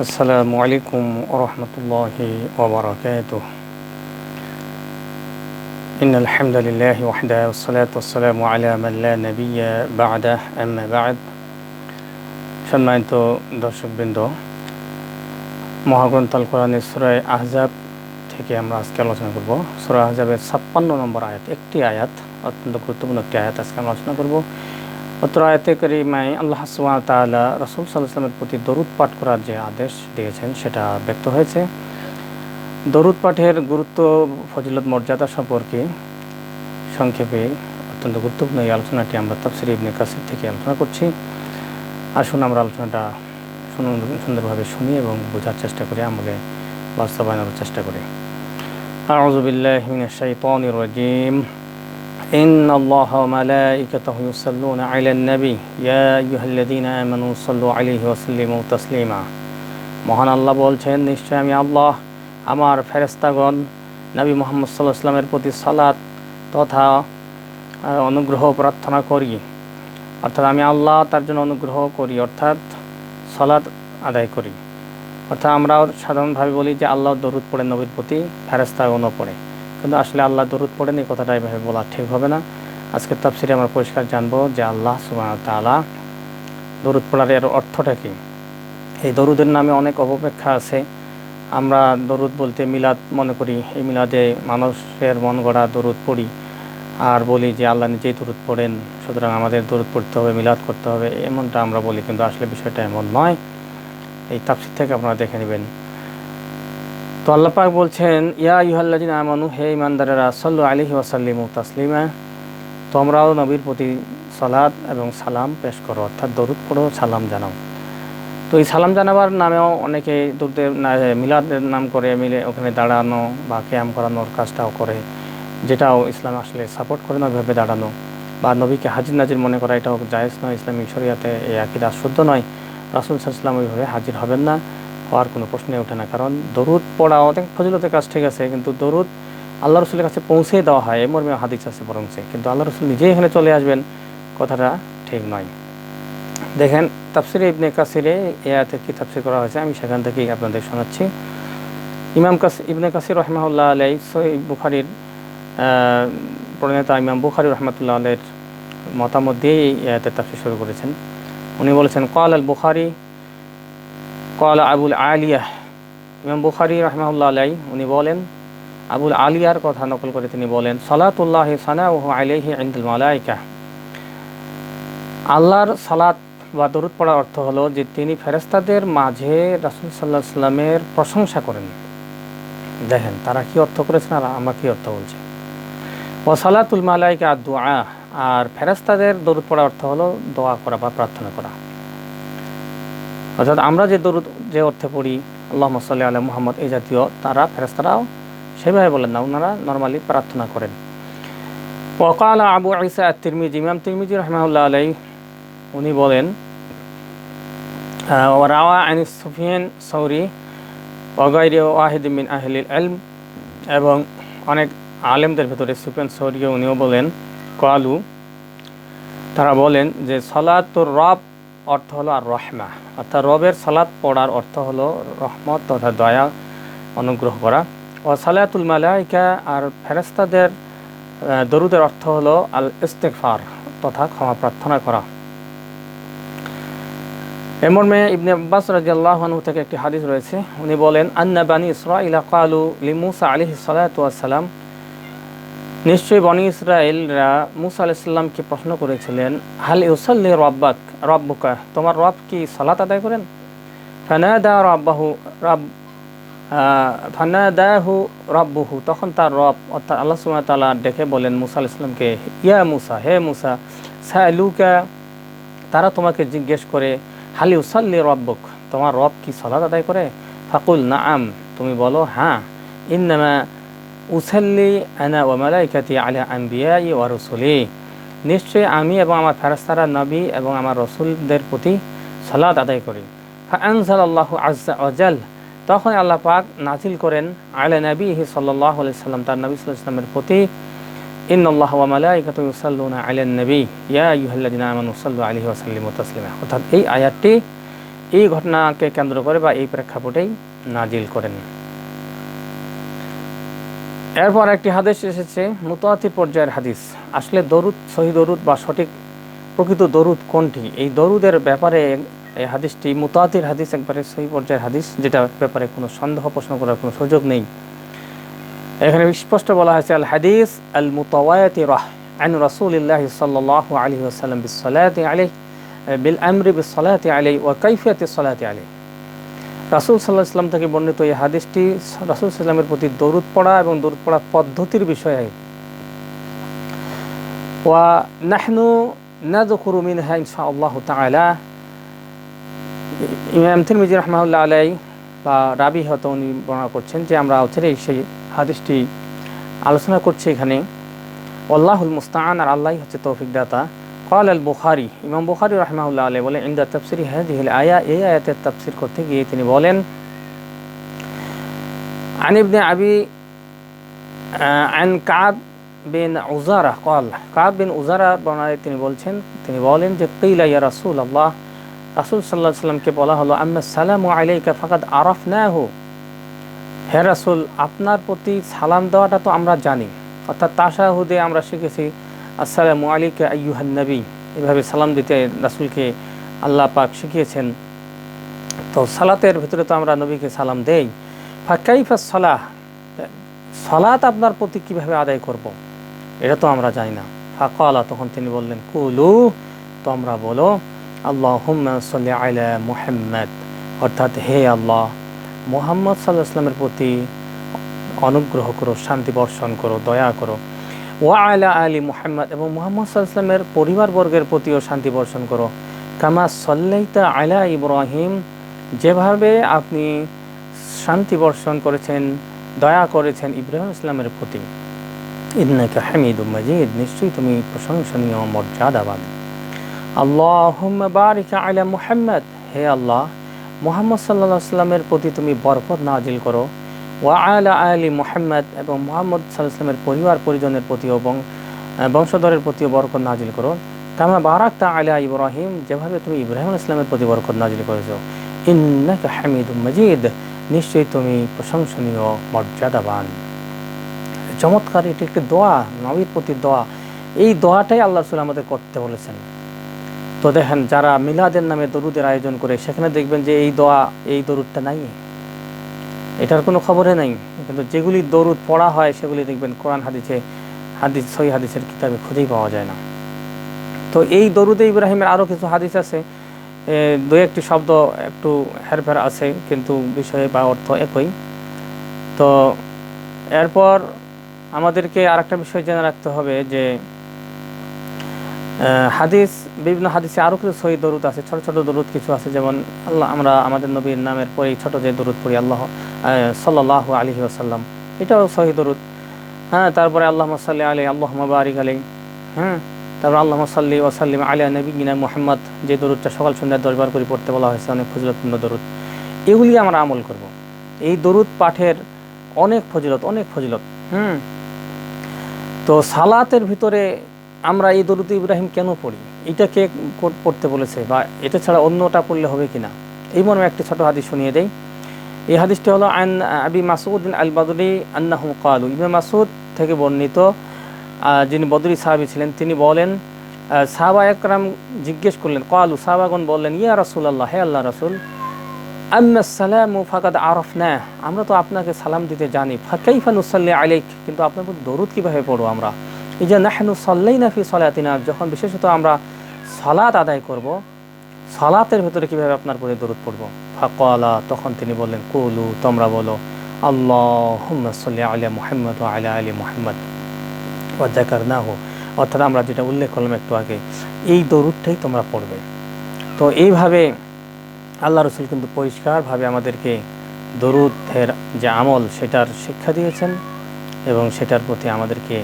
السلام عليكم ورحمة الله وبركاته إن الحمد لله وحده والصلاة والسلام على من لا نبي بعده أما بعد সম্মানিত দর্শকবৃন্দ মহাগ্রন্থ আল কোরআনের সুরায় আহজাব থেকে আমরা আজকে আলোচনা করব সুরা আহজাবের ছাপ্পান্ন নম্বর আয়াত একটি আয়াত অত্যন্ত গুরুত্বপূর্ণ একটি আয়াত আজকে আমরা আলোচনা করব অত্র আয়তে করিমায় আল্লাহ সুবহানাহু তাআলা রাসূল সাল্লাল্লাহু প্রতি দরুদ পাঠ করার যে আদেশ দিয়েছেন, সেটা ব্যক্ত হয়েছে। দরুদ পাঠের গুরুত্ব, ফজিলত, মর্যাদা সম্পর্কে সংক্ষেপে অত্যন্ত গুরুত্বপূর্ণ এই আলোচনাটি আমরা তাফসির ইবনে কাসির থেকে আলোচনা করছি। আসুন আমরা আলোচনাটা সুন্দরভাবে শুনি এবং বোঝার চেষ্টা করি আমাকে বাস্তবায়নের চেষ্টা করি। আউযু বিল্লাহি মিনাশ শাইতানির রাজীম। إن الله وملائكته يصلون على النبي يا أيها الذين آمنوا صلوا عليه وسلموا تسليما মহান আল্লাহ বলছেন নিশ্চয় আমি আল্লাহ আমার ফেরেস্তাগণ নবী মোহাম্মদ সাল্লাহ ইসলামের প্রতি সালাত তথা অনুগ্রহ প্রার্থনা করি অর্থাৎ আমি আল্লাহ তার জন্য অনুগ্রহ করি অর্থাৎ সলাদ আদায় করি অর্থাৎ আমরা সাধারণভাবে বলি যে আল্লাহ দরুদ পড়ে নবীর প্রতি ফেরেস্তাগণও পড়ে কিন্তু আসলে আল্লাহ দরুদ পড়েন, এই কথাটা এভাবে বলা ঠিক হবে না। আজকে তাফসিরে আমরা পরিষ্কার জানব যে আল্লাহ সুবাহ তালা দরুদ পড়ার এর অর্থটা কী। এই দরুদের নামে অনেক অপব্যাখ্যা আছে। আমরা দরুদ বলতে মিলাদ মনে করি, এই মিলাদে মানুষের মন গড়া দরুদ পড়ি আর বলি যে আল্লাহ নিজেই দরুদ পড়েন, সুতরাং আমাদের দরুদ পড়তে হবে, মিলাদ করতে হবে, এমনটা আমরা বলি, কিন্তু আসলে বিষয়টা এমন নয়। এই তাফসির থেকে আপনারা দেখে নেবেন। তো আল্লাপাক বলছেন, ইয়া ইহাল্লাদিন আমানু, হে ইমানদারেরা সাল্লু আলহি ওয়াসাল্লিম তাসলিমা। তোমরাও নবীর প্রতি সালাদ এবং সালাম পেশ করো, অর্থাৎ দরুদ পড়ো, সালাম জানাও। তো এই সালাম জানাবার নামেও অনেকে দূরদের মিলাদের নাম করে মিলে ওখানে দাঁড়ানো বা ক্যাম্প করানোর কাজটাও করে, যেটাও ইসলাম আসলে সাপোর্ট করে না ওইভাবে দাঁড়ানো। বা নবীকে হাজির নাজির মনে করা এটাও জায়েজ নয়, ইসলামিক শরিয়াতে এই আকিদা শুদ্ধ নয়। রাসুল সাল্লাম ওইভাবে হাজির হবেন না। হওয়ার কোনো প্রশ্নে ওঠে না। কারণ দরুদ পড়া অনেক ফজিলতের কাজ ঠিক আছে, কিন্তু দরুদ আল্লাহ রসুলের কাছে পৌঁছে দেওয়া হয় এই মর্মে হাদিস আছে বরং কিন্তু আল্লাহ রসুল নিজেই এখানে চলে আসবেন, কথাটা ঠিক নয়। দেখেন, তাফসিরে ইবনে কাসিরে এ আয়াতে কি তাফসির করা হয়েছে, আমি সেখান থেকেই আপনাদের শোনাচ্ছি। ইমাম কাস, ইবনে কাসির রহমাউল্লাহ আলাই সই বুখারির প্রণেতা ইমাম বুখারি রহমতুল্লাহ আলের মতামত দিয়েই এই আয়াতের তাফসির শুরু করেছেন। উনি বলেছেন কল আল বুখারি কল আবুল আলিয়া ইমাম বুখারি রহমাউল্লাহ আলাই উনি বলেন আবুল আলিয়ার কথা নকল করে তিনি বলেন, সলাতুল্লাহ সানা ও আলিহি ইন্দুল মালাইকা। আল্লাহর সালাত বা দরুদ পড়ার অর্থ হলো যে তিনি ফেরেস্তাদের মাঝে রাসুল সাল্লাহ সাল্লামের প্রশংসা করেন। দেখেন, তারা কি অর্থ করেছেন আর আমরা কি অর্থ বলছি? ও সালাতুল মালাইকা দোয়া আর ফেরেস্তাদের দরুদ পড়ার অর্থ হলো দোয়া করা বা প্রার্থনা করা। অর্থাৎ আমরা যে দরুদ, যে অর্থে পড়ি আল্লাহ সাল্লাহ আলহ মোহাম্মদ, এই জাতীয়, তারা ফেরেস্তারাও সেভাবে বলেন না, ওনারা নর্মালি প্রার্থনা করেন। ওকাল আবু আইসা তিরমিজি ইমাম তিরমিজি রহমাউল্লাহ আলাই উনি বলেন রাওয়া আইন সুফিয়ান সৌরি ওগাইরি ওয়াহিদ মিন আহলিল এলম এবং অনেক আলেমদের ভেতরে সুফিয়ান সৌরি উনিও বলেন, কালু, তারা বলেন যে, সলাতুর রব অর্থ হলো আর রহমা। অর্থাৎ রবের সালাত পড়ার অর্থ হলো রহমত তথা দয়া, অনুগ্রহ করা। ও সালাতুল মালাইকা আর ফেরেস্তাদের দরুদের অর্থ হলো আল ইস্তেকফার তথা ক্ষমা প্রার্থনা করা। এমন মেয়ে ইবনে আব্বাস রাজিয়াল্লাহনু থেকে একটি হাদিস রয়েছে। উনি বলেন, আন্না বানি ইসরাইলা কালু লিমুসা আলী সালাতাম নিশ্চয়ই বনি ইসরায়েলরা মুসা আলাইসাল্লামকে প্রশ্ন করেছিলেন, হাল ইউসাল্লি রব্বাক, রব্বুকা? তোমার রব কি সালাত আদায় করেন? ফানাদা রব্বাহু, রব ফানাদাহু রব্বুহু। তখন তার রব, অর্থাৎ আল্লাহ সুমা তালা ডেকে বলেন মুসা আলাইসাল্লামকে ইয়া মুসা, হে মুসা, সালুকা? তারা তোমাকে জিজ্ঞেস করে, হালি উসাল্লি রব্বক, তোমার রব কি সলাদ আদায় করে? ফাকুল না আম তুমি বলো হ্যাঁ। ইন্নামা উসাল্লি আনা ও মালাইকাতি আলা আম্বিয়াই ও রসুলি। নিশ্চয়ই আমি এবং আমার ফেরাস্তারা নবী এবং আমার রসুলদের প্রতি সলাদ আদায় করি। আল্লাহ আজ্জা তখন আল্লাহ পাক নাজিল করেন, আলা নবী সাল্লাহ সাল্লাম, তার নবী সাল্লাহ ইসলামের প্রতি ইন আল্লাহ ওয়া মালাইকাতু ইউসাল্লুনা আলান নবী, ইয়া আইয়ুহাল্লাযিনা আমানু সাল্লু আলাইহি ওয়া সাল্লিমু তাসলিমা। অর্থাৎ এই আয়াতটি এই ঘটনাকে কেন্দ্র করে বা এই প্রেক্ষাপটেই নাজিল করেন। এরপর একটি হাদিস এসেছে মুতাতি পর্যায়ের হাদিস। আসলে দরুদ, সহি দরুদ বা সঠিক প্রকৃত দরুদ কোনটি? এই দরুদের ব্যাপারে এই হাদিসটি মুতাতির হাদিস একবারে সহি পর্যায়ের হাদিস যেটা ব্যাপারে কোনো সন্দেহ প্রশ্ন করার কোনো সুযোগ নেই। এখানে স্পষ্ট বলা হয়েছে, আল হাদিস আল মুতাওয়াতি রাহ, আন রাসূলিল্লাহি সাল্লাল্লাহু আলাইহি ওয়াসাল্লাম বিস সালাতি আলাইহি, বিল আমরি বিস সালাতি আলাইহি ওয়া কাইফিয়াতি সালাতি আলাইহি। রাসুল সাল্লাহ ইসলাম থেকে বর্ণিত এই হাদিসটি রাসুল সাল্লামের প্রতি দরুদ পড়া এবং দরুদ পড়া পদ্ধতির বিষয়ে। ওয়া নাহনু নাযকুরু মিনহা ইনশাআল্লাহ তাআলা। আলাই বা রাবি হয়তো উনি বর্ণনা করছেন যে আমরা অচিরেই সেই হাদিসটি আলোচনা করছি এখানে। আল্লাহুল মুস্তান আর আল্লাহ হচ্ছে তৌফিক দাতা। قال البخاري ইমাম বুখারী রাহমাহুল্লাহ আলাইহি বলে ইনদা তাফসিরি হাদিহিল আয়া এই আয়াতের তাফসীর করতে গিয়ে তিনি বলেন عن ابن ابي عن كعب বিন উজারা قال কাব বিন উজারা বর্ণনায় তিনি বলছেন তিনি বলেন যে কিলা ইয়া রাসূল আল্লাহ রাসূল সাল্লাল্লাহু আলাইহি সাল্লামকে বলা হলো আম্মা সালামু আলাইকা ফাকাদ আরাফনাহু হে রাসূল আপনার প্রতি সালাম দেওয়াটা তো আমরা জানি অর্থাৎ তাশাহুদে আমরা শিখেছি আসসালামু আলাইকা আইয়ুহান নবী। এভাবে সালাম দিতে রাসূলকে আল্লাহ পাক শিখিয়েছেন। তো সালাতের ভিতরে তো আমরা নবীকে সালাম দেই। ফাকাইফা সালাহ সালাত আপনার প্রতি কীভাবে আদায় করব। এটা তো আমরা জানি না। ফাকালা তখন তিনি বললেন, কুলু, তোমরা বলো আল্লাহ সাল্লি আলা মুহাম্মদ। অর্থাৎ, হে আল্লাহ, মোহাম্মদ সাল্লাহ ইসলামের প্রতি অনুগ্রহ করো, শান্তি বর্ষণ করো, দয়া করো। ওয়া আলা আলী মুহাম্মদ এবং মোহাম্মদ সাল্লাহ ইসলামের পরিবারবর্গের প্রতিও শান্তি বর্ষণ করো। কামা সল্লাইতা আলা ইব্রাহিম, যেভাবে আপনি শান্তি বর্ষণ করেছেন, দয়া করেছেন ইব্রাহিম ইসলামের প্রতি। ইন্নাকা হামিদুম মাজিদ, নিশ্চয়ই তুমি প্রশংসনীয় মর্যাদাবান। আল্লাহুম্মা বারিক আলা মুহাম্মদ, হে আল্লাহ, মোহাম্মদ সাল্লাহ সাল্লামের প্রতি তুমি বরকত নাজিল করো। ওয়া আলা মোহাম্মদ এবং মোহাম্মদ সাল্লামের পরিবার পরিজনের প্রতিও এবং বংশধরের প্রতিও বরকত নাজিল করো। কামা বারাকতা আলা ইব্রাহিম, যেভাবে তুমি ইব্রাহিম ইসলামের প্রতি বরকত নাজিল করেছ। ইন্নাকা হামিদুম মজিদ, নিশ্চয়ই তুমি প্রশংসনীয়, মর্যাদাবান। চমৎকার, এটি একটি দোয়া, নবীর প্রতি দোয়া। এই দোয়াটাই আল্লাহ রসুল আমাদের করতে বলেছেন। তো দেখেন, যারা মিলাদের নামে দরুদের আয়োজন করে, সেখানে দেখবেন যে এই দোয়া, এই দরুদটা নাই। এটার কোনো খবরে নাই। কিন্তু যেগুলি দরুদ পড়া হয়, সেগুলি দেখবেন কোরআন হাদিসে, হাদিস সই হাদিসের কিতাবে খুঁজেই পাওয়া যায় না। তো এই দরুদে ইব্রাহিমের আরও কিছু হাদিস আছে। দু একটি শব্দ একটু হেরফের আছে, কিন্তু বিষয়ে বা অর্থ একই। তো এরপর আমাদেরকে আর একটা বিষয় জেনে রাখতে হবে যে হাদিস, বিভিন্ন হাদিসে আরও কিছু সহি দরুদ আছে, ছোট ছোট দরুদ কিছু আছে। যেমন আল্লাহ, আমরা আমাদের নবীর নামের পরেই ছোট যে দরুদ পড়ি, আল্লাহ সাল্লাহ আলী আসাল্লাম এটাও সহি দরুদ। হ্যাঁ তারপরে আল্লাহ সাল্লি আলী আল্লাহ বারিক আলী হ্যাঁ তারপর আল্লাহ সাল্লি ওয়াসাল্লিম আলিয়া নবীনা মোহাম্মদ। যে দরুদটা সকাল সন্ধ্যায় দশবার করে পড়তে বলা হয়েছে, অনেক ফজিলতপূর্ণ দরুদ। এগুলি আমরা আমল করব। এই দরুদ পাঠের অনেক ফজিলত অনেক ফজিলত। হুম। তো সালাতের ভিতরে আমরা এই দরুদ ইব্রাহিম কেন পড়ি? এটা কে পড়তে বলেছে? বা এটা ছাড়া অন্যটা পড়লে হবে কিনা? এই মর্মে একটি ছোট হাদিস শুনিয়ে দেয় এই হাদিসটি হলো আন আবি মাসুদ আল বাদুরি আন্নাহু কালু। ইমা মাসুদ থেকে বর্ণিত যিনি বদরি সাহাবি ছিলেন, তিনি বলেন সাহাবা একরাম জিজ্ঞেস করলেন, কালু সাহাবাগন বললেন, ইয়া রাসুল আল্লাহ হে আল্লাহ রাসুল সালাম ফাকাদ আরফ না আমরা তো আপনাকে সালাম দিতে জানি। ফাকাইফা নুসাল্লি আলাইক। কিন্তু আপনার প্রতি দরুদ কীভাবে পড়ব আমরা? এই যে নাহনু সাল্লাই নাফি সলাতিনা। যখন বিশেষত আমরা সলাত আদায় করব সলাতের ভেতরে কীভাবে আপনার প্রতি দরুদ পড়ব? ফাকলা, তখন তিনি বললেন, কুলু, তোমরা বলো আল্লাহ আলিয়া মোহাম্মদ ও আলিয়া আলী মুহাম্মদ ওয়াজাকার না হো অর্থাৎ আমরা যেটা উল্লেখ করলাম একটু আগে, এই দরুদটাই তোমরা পড়বে। তো এইভাবে আল্লাহ রসুল কিন্তু পরিষ্কারভাবে আমাদেরকে দরুদের যে আমল, সেটার শিক্ষা দিয়েছেন এবং সেটার প্রতি আমাদেরকে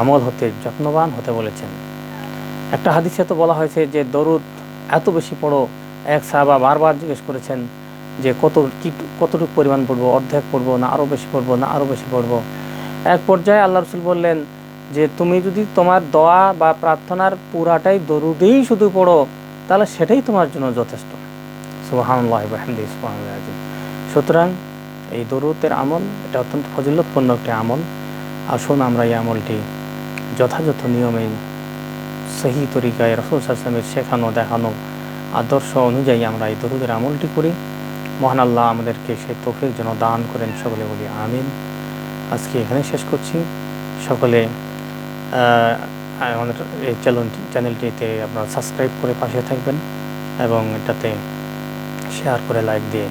আমল হতে, যত্নবান হতে বলেছেন। একটা হাদিসে তো বলা হয়েছে যে দরুদ এত বেশি পড়ো এক সাহাবা বারবার জিজ্ঞেস করেছেন যে কত, কি, কতটুকু পরিমাণ পড়ব, অর্ধেক পড়ব, না আরও বেশি পড়ব, না আরও বেশি পড়ব? এক পর্যায়ে আল্লাহ রসুল বললেন যে, তুমি যদি তোমার দোয়া বা প্রার্থনার পুরাটাই দরুদেই শুধু পড়ো, তাহলে সেটাই তোমার জন্য যথেষ্ট। সুতরাং এই দরুদের আমল, এটা অত্যন্ত ফজিলতপূর্ণ একটি আমল। আসুন আমরা এই আমলটি যথাযথ নিয়মে সহি তরিকায় রসুল আসলামের শেখানো, দেখানো আদর্শ অনুযায়ী আমরা এই দরুদের আমলটি করি। মহান আল্লাহ আমাদেরকে সেই তৌফিক যেন দান করেন সকলে বলি আমিন। আজকে এখানে শেষ করছি। সকলে আমাদের এই চ্যানেলটি চ্যানেলটিতে আপনারা সাবস্ক্রাইব করে পাশে থাকবেন এবং এটাতে শেয়ার করে লাইক দিয়ে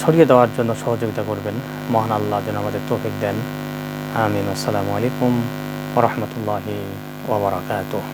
ছড়িয়ে দেওয়ার জন্য সহযোগিতা করবেন। মহান আল্লাহ যেন আমাদের তৌফিক দেন। আমিন। আসসালামু আলাইকুম ওরহমতুল্লাহি wabarakatuh